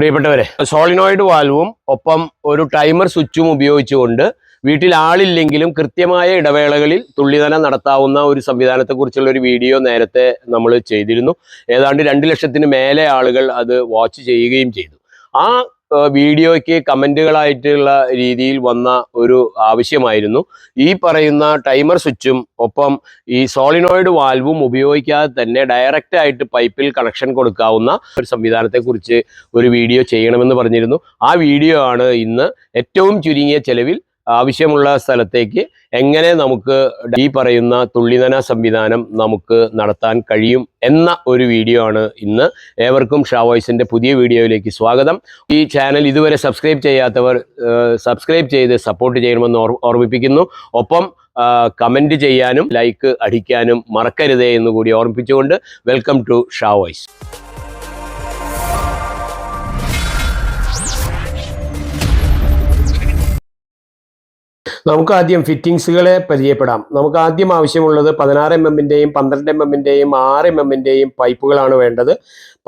പ്രിയപ്പെട്ടവരെ സോളിനോയിഡ് വാൽവും ഒപ്പം ഒരു ടൈമർ സ്വിച്ചും ഉപയോഗിച്ചുകൊണ്ട് വീട്ടിൽ ആളില്ലെങ്കിലും കൃത്യമായ ഇടവേളകളിൽ തുള്ളിതനം നടത്താവുന്ന ഒരു സംവിധാനത്തെക്കുറിച്ചുള്ള ഒരു വീഡിയോ നേരത്തെ നമ്മൾ ചെയ്തിരുന്നു. ഏതാണ്ട് രണ്ട് ലക്ഷത്തിന് മേലെ ആളുകൾ അത് വാച്ച് ചെയ്യുകയും ചെയ്തു. ആ വീഡിയോയ്ക്ക് കമന്റുകളായിട്ടുള്ള രീതിയിൽ വന്ന ഒരു ആവശ്യമായിരുന്നു. ഈ പറയുന്ന ടൈമർ സ്വിച്ചും ഒപ്പം ഈ സോളിനോയിഡ് വാൽവും ഉപയോഗിക്കാതെ തന്നെ ഡയറക്റ്റ് ആയിട്ട് പൈപ്പിൽ കണക്ഷൻ കൊടുക്കാവുന്ന ഒരു സംവിധാനത്തെക്കുറിച്ച് ഒരു വീഡിയോ ചെയ്യണമെന്ന് പറഞ്ഞിരുന്നു. ആ വീഡിയോ ആണ് ഇന്ന് ഏറ്റവും ചുരുങ്ങിയ ചെലവിൽ ആവശ്യമുള്ള സ്ഥലത്തേക്ക് എങ്ങനെ നമുക്ക് ഈ പറയുന്ന തുള്ളിനന സംവിധാനം നമുക്ക് നടത്താൻ കഴിയും എന്ന ഒരു വീഡിയോ ആണ് ഇന്ന്. ഏവർക്കും ഷാ വോയ്സിന്റെ പുതിയ വീഡിയോയിലേക്ക് സ്വാഗതം. ഈ ചാനൽ ഇതുവരെ സബ്സ്ക്രൈബ് ചെയ്യാത്തവർ സബ്സ്ക്രൈബ് ചെയ്ത് സപ്പോർട്ട് ചെയ്യണമെന്ന് ഓർമ്മിപ്പിക്കുന്നു. ഒപ്പം കമന്റ് ചെയ്യാനും ലൈക്ക് അടിക്കാനും മറക്കരുതേ എന്ന് കൂടി ഓർമ്മിപ്പിച്ചുകൊണ്ട് വെൽക്കം ടു ഷാ നമുക്ക് ആദ്യം ഫിറ്റിങ്സുകളെ പരിചയപ്പെടാം. നമുക്ക് ആദ്യം ആവശ്യമുള്ളത് പതിനാറ് എം എമ്മിന്റെയും പന്ത്രണ്ട് എം എമ്മിന്റെയും ആറ് എം എമ്മിന്റെയും പൈപ്പുകളാണ് വേണ്ടത്.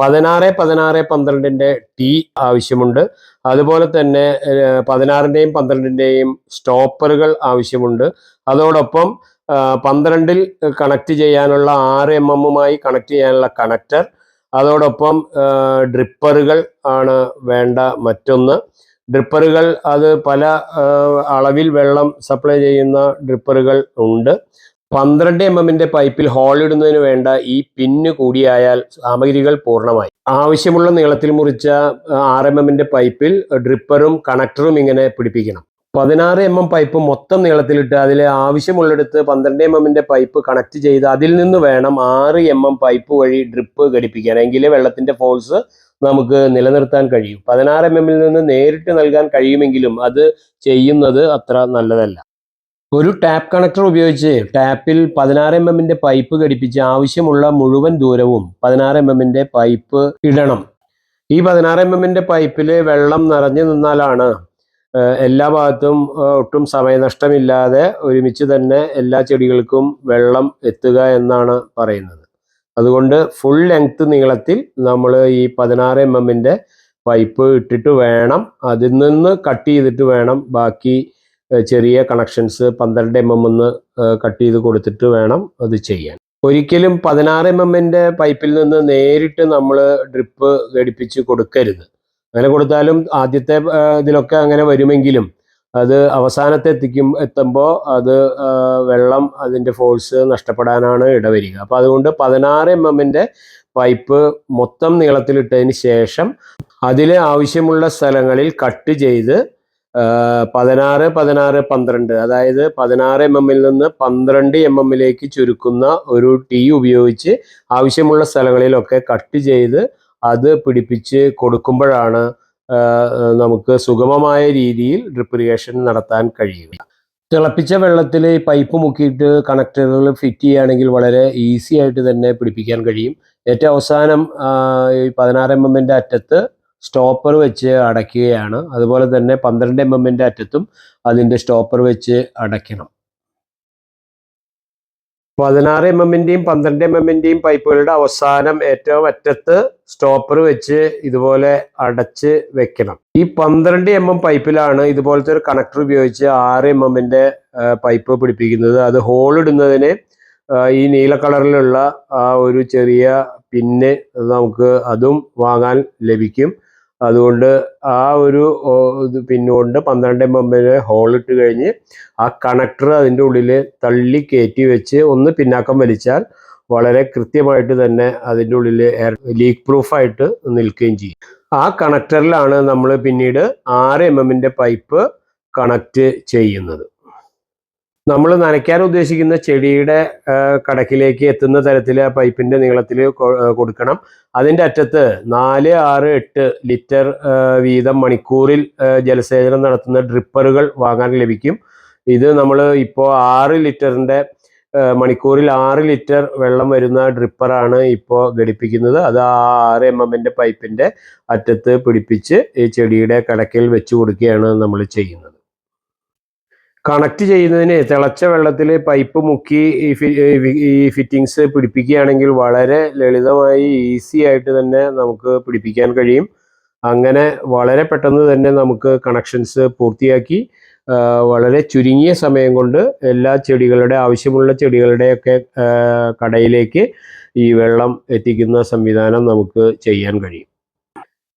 പതിനാറ് പതിനാറ് പന്ത്രണ്ടിന്റെ ടി ആവശ്യമുണ്ട്. അതുപോലെ തന്നെ പതിനാറിന്റെയും പന്ത്രണ്ടിന്റെയും സ്റ്റോപ്പറുകൾ ആവശ്യമുണ്ട്. അതോടൊപ്പം പന്ത്രണ്ടിൽ കണക്ട് ചെയ്യാനുള്ള ആറ് എം എമ്മുമായി കണക്ട് ചെയ്യാനുള്ള കണക്ടർ. അതോടൊപ്പം ഡ്രിപ്പറുകൾ ആണ് വേണ്ട മറ്റൊന്ന്. ഡ്രിപ്പറുകൾ അത് പല അളവിൽ വെള്ളം സപ്ലൈ ചെയ്യുന്ന ഡ്രിപ്പറുകൾ ഉണ്ട്. പന്ത്രണ്ട് എം എമ്മിന്റെ പൈപ്പിൽ ഹോൾ ഇടുന്നതിന് വേണ്ട ഈ പിന്ന് കൂടിയായാൽ സാമഗ്രികൾ പൂർണമായി. ആവശ്യമുള്ള നീളത്തിൽ മുറിച്ച ആറ് എം എമ്മിന്റെ പൈപ്പിൽ ഡ്രിപ്പറും കണക്ടറും ഇങ്ങനെ പിടിപ്പിക്കണം. പതിനാറ് എം എം പൈപ്പ് മൊത്തം നീളത്തിലിട്ട് അതിൽ ആവശ്യമുള്ളിടത്ത് പന്ത്രണ്ട് എം എമ്മിന്റെ പൈപ്പ് കണക്ട് ചെയ്ത് അതിൽ നിന്ന് വേണം ആറ് എം എം പൈപ്പ് വഴി ഡ്രിപ്പ് ഘടിപ്പിക്കാൻ. എങ്കിലേ വെള്ളത്തിന്റെ ഫോഴ്സ് നമുക്ക് നിലനിർത്താൻ കഴിയും. പതിനാറ് എം എമ്മിൽ നിന്ന് നേരിട്ട് നൽകാൻ കഴിയുമെങ്കിലും അത് ചെയ്യുന്നത് അത്ര നല്ലതല്ല. ഒരു ടാപ്പ് കണക്ടർ ഉപയോഗിച്ച് ടാപ്പിൽ പതിനാറ് എം എമ്മിന്റെ പൈപ്പ് ഘടിപ്പിച്ച് ആവശ്യമുള്ള മുഴുവൻ ദൂരവും പതിനാറ് എം എമ്മിന്റെ പൈപ്പ് ഇടണം. ഈ പതിനാറ് എം എമ്മിന്റെ പൈപ്പിൽ വെള്ളം നിറഞ്ഞു നിന്നാലാണ് എല്ലാ ഭാഗത്തും ഒട്ടും സമയനഷ്ടമില്ലാതെ ഒരുമിച്ച് തന്നെ എല്ലാ ചെടികൾക്കും വെള്ളം എത്തുക എന്നാണ് പറയുന്നത്. അതുകൊണ്ട് ഫുൾ ലെങ്ത് നീളത്തിൽ നമ്മൾ ഈ പതിനാറ് എം എമ്മിന്റെ പൈപ്പ് ഇട്ടിട്ട് വേണം. അതിൽ നിന്ന് കട്ട് ചെയ്തിട്ട് വേണം. ബാക്കി ചെറിയ കണക്ഷൻസ് പന്ത്രണ്ട് എം എം എന്ന് കട്ട് ചെയ്ത് കൊടുത്തിട്ട് വേണം അത് ചെയ്യാൻ. ഒരിക്കലും പതിനാറ് എം എമ്മിന്റെ പൈപ്പിൽ നിന്ന് നേരിട്ട് നമ്മൾ ഡ്രിപ്പ് ഘടിപ്പിച്ച് കൊടുക്കരുത്. അങ്ങനെ കൊടുത്താലും ആദ്യത്തെ ഇതിലൊക്കെ അങ്ങനെ വരുമെങ്കിലും അത് അവസാനത്തെ എത്തിക്കും എത്തുമ്പോൾ അത് വെള്ളം അതിന്റെ ഫോഴ്സ് നഷ്ടപ്പെടാനാണ് ഇടവരിക. അപ്പോൾ അതുകൊണ്ട് പതിനാറ് എം എമ്മിന്റെ പൈപ്പ് മൊത്തം നീളത്തിലിട്ടതിന് ശേഷം അതിൽ ആവശ്യമുള്ള സ്ഥലങ്ങളിൽ കട്ട് ചെയ്ത് പതിനാറ് പതിനാറ് പന്ത്രണ്ട് അതായത് പതിനാറ് എം എമ്മിൽ നിന്ന് പന്ത്രണ്ട് എം എമ്മിലേക്ക് ചുരുക്കുന്ന ഒരു ടീ ഉപയോഗിച്ച് ആവശ്യമുള്ള സ്ഥലങ്ങളിലൊക്കെ കട്ട് ചെയ്ത് അത് പിടിപ്പിച്ച് കൊടുക്കുമ്പോഴാണ് നമുക്ക് സുഗമമായ രീതിയിൽ ഡ്രിപ്പ് ഇറിഗേഷൻ നടത്താൻ കഴിയുക തിളപ്പിച്ച വെള്ളത്തിൽ പൈപ്പ് മുക്കിയിട്ട് കണക്ടറുകൾ ഫിറ്റ് ചെയ്യുകയാണെങ്കിൽ വളരെ ഈസി ആയിട്ട് തന്നെ പിടിപ്പിക്കാൻ കഴിയും. ഏറ്റവും അവസാനം ഈ പതിനാറ് എം എമ്മിന്റെ അറ്റത്ത് സ്റ്റോപ്പർ വെച്ച് അടയ്ക്കുകയാണ്. അതുപോലെ തന്നെ പന്ത്രണ്ട് എം എമ്മിന്റെ അറ്റത്തും അതിന്റെ സ്റ്റോപ്പർ വെച്ച് അടയ്ക്കണം. പതിനാറ് എം എമ്മിന്റെയും പന്ത്രണ്ട് എം എമ്മിന്റെയും പൈപ്പുകളുടെ അവസാനം ഏറ്റവും അറ്റത്ത് സ്റ്റോപ്പർ വെച്ച് ഇതുപോലെ അടച്ച് വെക്കണം. ഈ പന്ത്രണ്ട് എം എം പൈപ്പിലാണ് ഇതുപോലത്തെ ഒരു കണക്ടർ ഉപയോഗിച്ച് ആറ് എം എമ്മിന്റെ പൈപ്പ് പിടിപ്പിക്കുന്നത്. അത് ഹോൾ ഇടുന്നതിന് ഈ നീല കളറിലുള്ള ആ ഒരു ചെറിയ പിന്ന് നമുക്ക് അതും വാങ്ങാൻ ലഭിക്കും. അതുകൊണ്ട് ആ ഒരു പിന്നുകൊണ്ട് പന്ത്രണ്ട് എം എമ്മിന് ഹോളിട്ട് കഴിഞ്ഞ് ആ കണക്ടർ അതിന്റെ ഉള്ളിൽ തള്ളി കയറ്റി വെച്ച് ഒന്ന് പിന്നാക്കം വലിച്ചാൽ വളരെ കൃത്യമായിട്ട് തന്നെ അതിന്റെ ഉള്ളിൽ ലീക്ക് പ്രൂഫായിട്ട് നിൽക്കുകയും ചെയ്യും. ആ കണക്ടറിലാണ് നമ്മൾ പിന്നീട് ആറ് എം എമ്മിന്റെ പൈപ്പ് കണക്ട് ചെയ്യുന്നത്. നമ്മൾ നനയ്ക്കാൻ ഉദ്ദേശിക്കുന്ന ചെടിയുടെ കടക്കിലേക്ക് എത്തുന്ന തരത്തിൽ പൈപ്പിന്റെ നീളത്തിൽ കൊടുക്കണം. അതിന്റെ അറ്റത്ത് നാല് ആറ് എട്ട് ലിറ്റർ വീതം മണിക്കൂറിൽ ജലസേചനം നടത്തുന്ന ഡ്രിപ്പറുകൾ വാങ്ങാൻ ലഭിക്കും. ഇത് നമ്മൾ ഇപ്പോൾ ആറ് ലിറ്ററിന്റെ മണിക്കൂറിൽ ആറ് ലിറ്റർ വെള്ളം വരുന്ന ഡ്രിപ്പറാണ് ഇപ്പോൾ ഘടിപ്പിക്കുന്നത്. അത് ആ ആറ് എം എമ്മിന്റെ പൈപ്പിന്റെ അറ്റത്ത് പിടിപ്പിച്ച് ഈ ചെടിയുടെ കടക്കിൽ വെച്ച് കൊടുക്കുകയാണ് നമ്മൾ ചെയ്യുന്നത്. കണക്ട് ചെയ്യുന്നതിന് തിളച്ച വെള്ളത്തിൽ പൈപ്പ് മുക്കി ഈ ഫിറ്റിങ്സ് പിടിപ്പിക്കുകയാണെങ്കിൽ വളരെ ലളിതമായി ഈസി ആയിട്ട് തന്നെ നമുക്ക് പിടിപ്പിക്കാൻ കഴിയും. അങ്ങനെ വളരെ പെട്ടെന്ന് തന്നെ നമുക്ക് കണക്ഷൻസ് പൂർത്തിയാക്കി വളരെ ചുരുങ്ങിയ സമയം കൊണ്ട് എല്ലാ ചെടികളുടെ ആവശ്യമുള്ള ചെടികളുടെയൊക്കെ കടയിലേക്ക് ഈ വെള്ളം എത്തിക്കുന്ന സംവിധാനം നമുക്ക് ചെയ്യാൻ കഴിയും.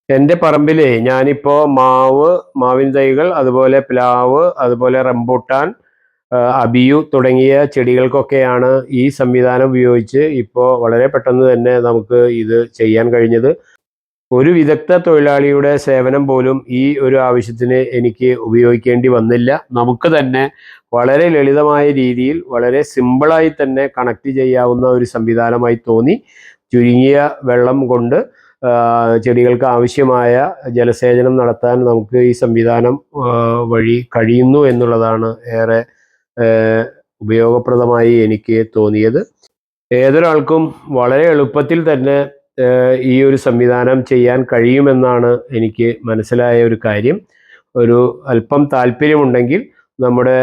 എന്റെ പറമ്പിലേ ഞാനിപ്പോൾ മാവ് മാവിൻ തൈകൾ അതുപോലെ പ്ലാവ് അതുപോലെ റംബൂട്ടാൻ അബിയു തുടങ്ങിയ ചെടികൾക്കൊക്കെയാണ് ഈ സംവിധാനം ഉപയോഗിച്ച് ഇപ്പോൾ വളരെ പെട്ടെന്ന് തന്നെ നമുക്ക് ഇത് ചെയ്യാൻ കഴിഞ്ഞത്. ഒരു വിദഗ്ധ തൊഴിലാളിയുടെ സേവനം പോലും ഈ ഒരു ആവശ്യത്തിന് എനിക്ക് ഉപയോഗിക്കേണ്ടി വന്നില്ല. നമുക്ക് തന്നെ വളരെ ലളിതമായ രീതിയിൽ വളരെ സിമ്പിളായി തന്നെ കണക്ട് ചെയ്യാവുന്ന ഒരു സംവിധാനമായി തോന്നി. ചുരുങ്ങിയ വെള്ളം കൊണ്ട് ചെടികൾക്ക് ആവശ്യമായ ജലസേചനം നടത്താൻ നമുക്ക് ഈ സംവിധാനം വഴി കഴിയുന്നു എന്നുള്ളതാണ് ഏറെ ഉപയോഗപ്രദമായി എനിക്ക് തോന്നിയത്. ഏതൊരാൾക്കും വളരെ എളുപ്പത്തിൽ തന്നെ ഈ ഒരു സംവിധാനം ചെയ്യാൻ കഴിയുമെന്നാണ് എനിക്ക് മനസ്സിലായ ഒരു കാര്യം. ഒരു അല്പം താല്പര്യമുണ്ടെങ്കിൽ നമ്മുടെ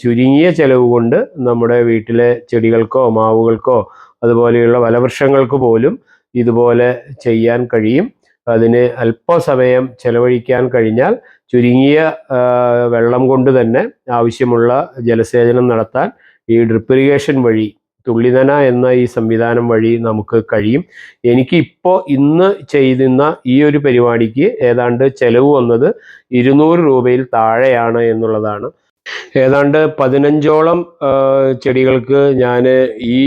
ചുരുങ്ങിയ ചെലവ് കൊണ്ട് നമ്മുടെ വീട്ടിലെ ചെടികൾക്കോ മാവുകൾക്കോ അതുപോലെയുള്ള വലവൃക്ഷങ്ങൾക്ക് പോലും ഇതുപോലെ ചെയ്യാൻ കഴിയും. അതിന് അല്പസമയം ചെലവഴിക്കാൻ കഴിഞ്ഞാൽ ചുരുങ്ങിയ വെള്ളം കൊണ്ട് തന്നെ ആവശ്യമുള്ള ജലസേചനം നടത്താൻ ഈ ഡ്രിപ്പ് ഇറിഗേഷൻ വഴി തുള്ളിനന എന്ന ഈ സംവിധാനം വഴി നമുക്ക് കഴിയും. എനിക്ക് ഇപ്പോൾ ഇന്ന് ചെയ്യുന്ന ഈ ഒരു പരിപാടിക്ക് ഏതാണ്ട് ചെലവ് വന്നത് ഇരുന്നൂറ് രൂപയിൽ താഴെയാണ് എന്നുള്ളതാണ്. ഏതാണ്ട് പതിനഞ്ചോളം ചെടികൾക്ക് ഞാൻ ഈ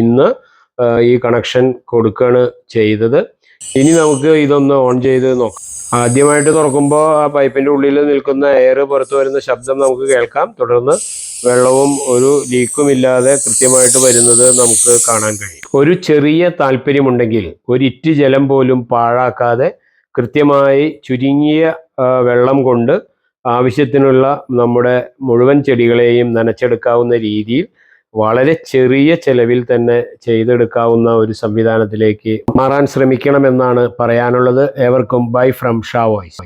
ഇന്ന് ഈ കണക്ഷൻ കൊടുക്കുകയാണ് ചെയ്തത്. ഇനി നമുക്ക് ഇതൊന്ന് ഓൺ ചെയ്ത് നോക്കാം. ആദ്യമായിട്ട് തുറക്കുമ്പോൾ ആ പൈപ്പിന്റെ ഉള്ളിൽ നിൽക്കുന്ന എയർ പുറത്തു വരുന്ന ശബ്ദം നമുക്ക് കേൾക്കാം. തുടർന്ന് വെള്ളവും ഒരു ലീക്കും ഇല്ലാതെ കൃത്യമായിട്ട് വരുന്നത് നമുക്ക് കാണാൻ കഴിയും. ഒരു ചെറിയ താല്പര്യമുണ്ടെങ്കിൽ ഒരു ഇറ്റ് ജലം പോലും പാഴാക്കാതെ കൃത്യമായി ചുരുങ്ങിയ വെള്ളം കൊണ്ട് ആവശ്യത്തിനുള്ള നമ്മുടെ മുഴുവൻ ചെടികളെയും നനച്ചെടുക്കാവുന്ന രീതിയിൽ വളരെ ചെറിയ ചെലവിൽ തന്നെ ചെയ്തെടുക്കാവുന്ന ഒരു സംവിധാനത്തിലേക്ക് മാറാൻ ശ്രമിക്കണമെന്നാണ് പറയാനുള്ളത്. ഏവർക്കും ബൈ ഫ്രം ഷാ വോയ്സ്.